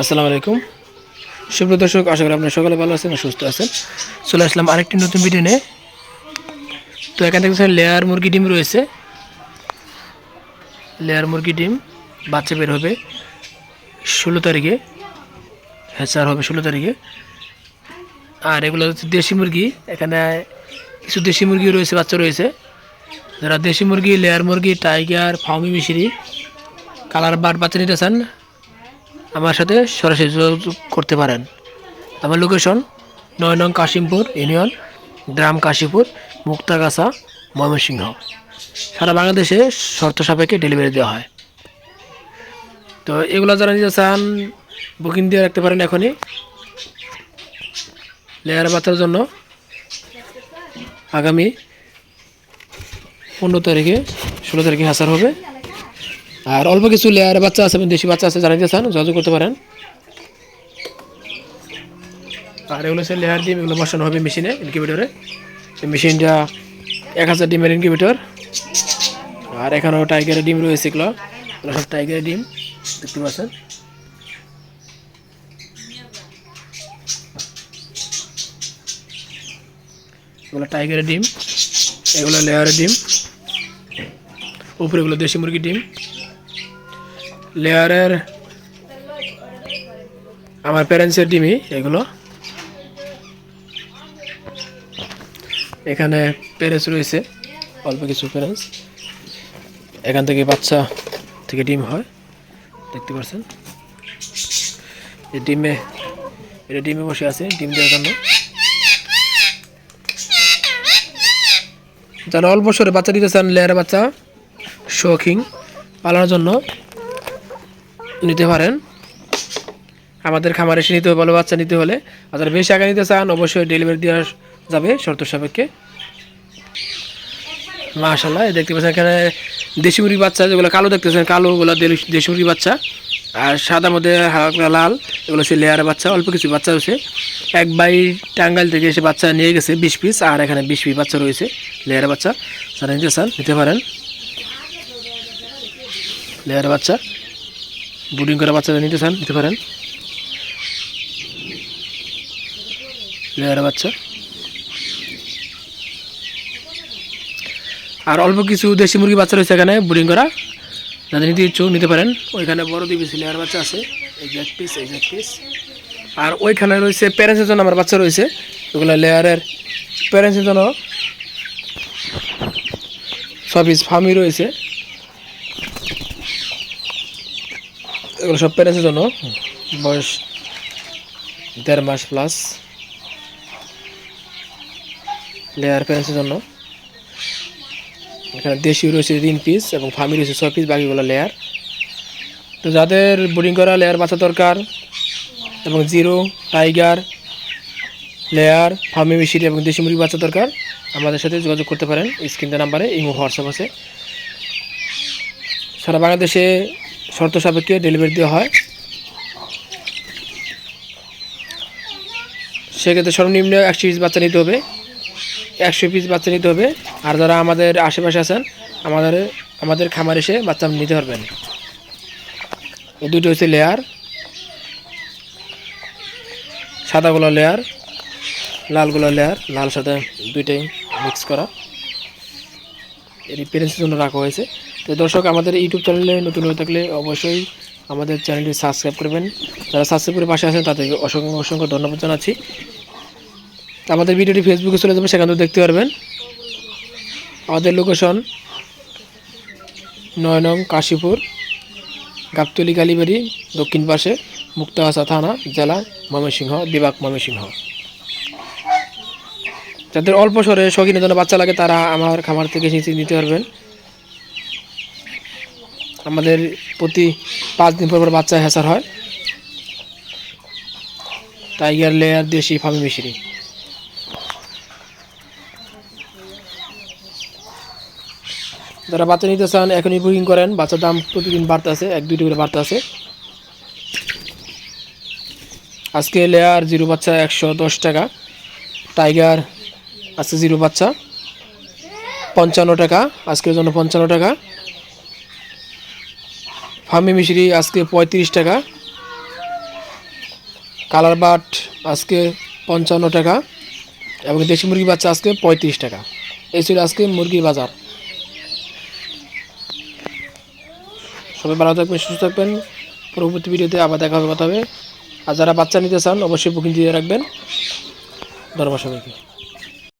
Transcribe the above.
আসসালামু আলাইকুম। সুপ্রিয় দর্শক, আশা করি আপনারা সকলে ভালো আছেন সুস্থ আছেন। চলে আসলাম আরেকটি নতুন ভিডিও নিয়ে। তো এখান থেকে লেয়ার মুরগি ডিম রয়েছে। লেয়ার মুরগি ডিম বাচ্চা বের হবে ষোলো তারিখে। হ্যাচার হবে ষোলো তারিখে। আর এগুলো হচ্ছে দেশি মুরগি। এখানে কিছু দেশি মুরগি রয়েছে, বাচ্চা রয়েছে। যারা দেশি মুরগি লেয়ার মুরগি টাইগার ফাউমি মিশরি কালার বাট বাচ্চা নিতে চান আমার সাথে সরাসরি যোগাযোগ করতে পারেন। আমার লোকেশন নয় নং কাশিমপুর ইউনিয়ন, গ্রাম কাশীপুর, মুক্তাগাছা, ময়মনসিংহ। সারা বাংলাদেশে শর্ত সাপেক্ষে ডেলিভারি দেওয়া হয়। তো এগুলো যারা নিতে চান বুকিং দিয়ে রাখতে পারেন এখনই। লেয়ার বাচ্চার জন্য আগামী পনেরো তারিখে, ষোলো তারিখে হাসার হবে। আর অল্প কিছু লেয়ার বাচ্চা আছে এবং দেশি বাচ্চা আছে নিতে চান, যোগাযোগ করতে পারেন। আর এগুলো হচ্ছে লেয়ার ডিম, এগুলো বসানো হবে মেশিনে ইনকিউবেটরে এই মেশিনটা এক হাজার ডিমের ইনকিউবেটর আর এখানেও টাইগারের ডিম রয়েছে এগুলো। সব টাইগারের ডিম, দেখতে পাচ্ছেন? এগুলো টাইগারের ডিম, এগুলো লেয়ারের ডিম। উপরে এগুলো দেশি মুরগির ডিম। লেয়ারের আমার প্যারেন্টসের ডিমই এগুলো। এখানে প্যারেন্টস রয়েছে, অল্প কিছু প্যারেন্টস এখান থেকে বাচ্চা থেকে ডিম হয়, দেখতে পাচ্ছেন। এই ডিমে, এটা ডিমে বসে আছে, ডিম দেওয়ার জন্য। যারা অল্প সরে বাচ্চা দিতে চান লেয়ারের বাচ্চা, শৌখিন, পালানোর জন্য। নিতে পারেন। আমাদের খামারে এসে নিতে হবে, ভালো বাচ্চা নিতে হলে। আর যারা বেশি আগে নিতে চান, অবশ্যই ডেলিভারি দেওয়া যাবে, শর্ত সাপেক্ষে। মাশাল্লাহ দেখতে পাচ্ছেন এখানে দেশি মুরগি বাচ্চা, যেগুলো কালো দেখতেছেন কালোগুলো দেশি- দেশি মুরগি বাচ্চা। আর সাদা মধ্যে হালকা লাল, এগুলো হচ্ছে লেয়ারের বাচ্চা, অল্প কিছু বাচ্চা রয়েছে এক বাই টাঙ্গাইল থেকে এসে বাচ্চা নিয়ে গেছে, বিশ পিস আর এখানে বিশ পিস বাচ্চা রয়েছে লেয়ারের বাচ্চা। যারা নিতে চান, নিতে পারেন। লেয়ারের বাচ্চা। বুডিং করা বাচ্চা নিতে চান, নিতে পারেন। লেয়ারের বাচ্চা। আর অল্প কিছু দেশি মুরগি বাচ্চা রয়েছে এখানে বুডিং করা। যাদের নিতে ইচ্ছুক নিতে পারেন। ওইখানে বড় পিস লেয়ার বাচ্চা আছে, এই এক পিস এই পিস আর ওইখানে রয়েছে প্যারেন্টসের জন্য আমার বাচ্চা রয়েছে। ওগুলো লেয়ারের প্যারেন্টসের জন্য। সব পিস ফার্মি রয়েছে। এগুলো সব প্যারেন্টসের জন্য। বয়স দেড় মাস প্লাস লেয়ার প্যারেন্টসের জন্য। এখানে দেশি রয়েছে তিন পিস এবং ফার্মি রয়েছে ছয় পিস বাকিগুলো লেয়ার তো যাদের বোর্ডিং করা লেয়ার বাচ্চা দরকার এবং জিরো টাইগার লেয়ার ফার্মি মিশিরি এবং দেশি মুরগি বাচ্চা দরকার, আমাদের সাথে যোগাযোগ করতে পারেন। স্ক্রিনটা নাম্বারে ইমো হোয়াটসঅ্যাপ আছে। সারা বাংলাদেশে শর্ত সাপেক্ষে ডেলিভারি দেওয়া হয়। সেক্ষেত্রে সর্বনিম্ন একশো পিস বাচ্চা নিতে হবে। একশো পিস বাচ্চা নিতে হবে। আর যারা আমাদের আশেপাশে আছেন, আমাদের আমাদের খামার এসে বাচ্চা নিতে পারবেন। দুটো হচ্ছে লেয়ার সাদাগুলো লেয়ার লালগুলো লেয়ার লাল সাদা দুইটাই মিক্স করা। এর পেরেন্টসের জন্য রাখা হয়েছে। তো দর্শক, আমাদের ইউটিউব চ্যানেলে নতুন হয়ে থাকলে অবশ্যই আমাদের চ্যানেলটি সাবস্ক্রাইব করবেন। যারা সাবস্ক্রাইব করে পাশে আছেন, তাদেরকে অসংখ্য অসংখ্য ধন্যবাদ জানাচ্ছি। আমাদের ভিডিওটি ফেসবুকে চলে যাবে, সেখান থেকে দেখতে পারবেন। আমাদের লোকেশন নয় নং কাশীপুর, গাবতলি কালীবাড়ি, দক্ষিণ পাশে মুক্তাগাছা থানা, জেলা ময়মনসিংহ, বিভাগ ময়মনসিংহ। যাদের অল্প সরে শখিনের জন্য বাচ্চা লাগে, তারা আমার খামার থেকে নিতে পারবেন। আমাদের প্রতি পাঁচ দিন পর পর বাচ্চা হেসার হয়। টাইগার লেয়ার দেশি ফার্মি মিশরি। যারা বাচ্চা নিতে চান, এখনই বুকিং করেন। বাচ্চার দাম প্রতিদিন বাড়তে আছে, এক দুইটি করে বাড়তে আছে। আজকে লেয়ার জিরো বাচ্চা একশো দশ টাকা টাইগার আজকে জিরো বাচ্চা, পঞ্চান্ন টাকা, আজকের জন্য পঞ্চান্ন টাকা। ফার্মি মিশরি আজকে পঁয়ত্রিশ টাকা। কালার বাট আজকে পঞ্চান্ন টাকা। এবং দেশি মুরগি বাচ্চা আজকে পঁয়ত্রিশ টাকা। এই ছিল আজকে মুরগির বাজার। সবাই ভালো থাকবেন, সুস্থ থাকবেন। পরবর্তী ভিডিওতে আবার দেখা হবে, কথা হবে। আর যারা বাচ্চা নিতে চান, অবশ্যই বুকিং দিয়ে রাখবেন। ধন্যবাদ সবাইকে।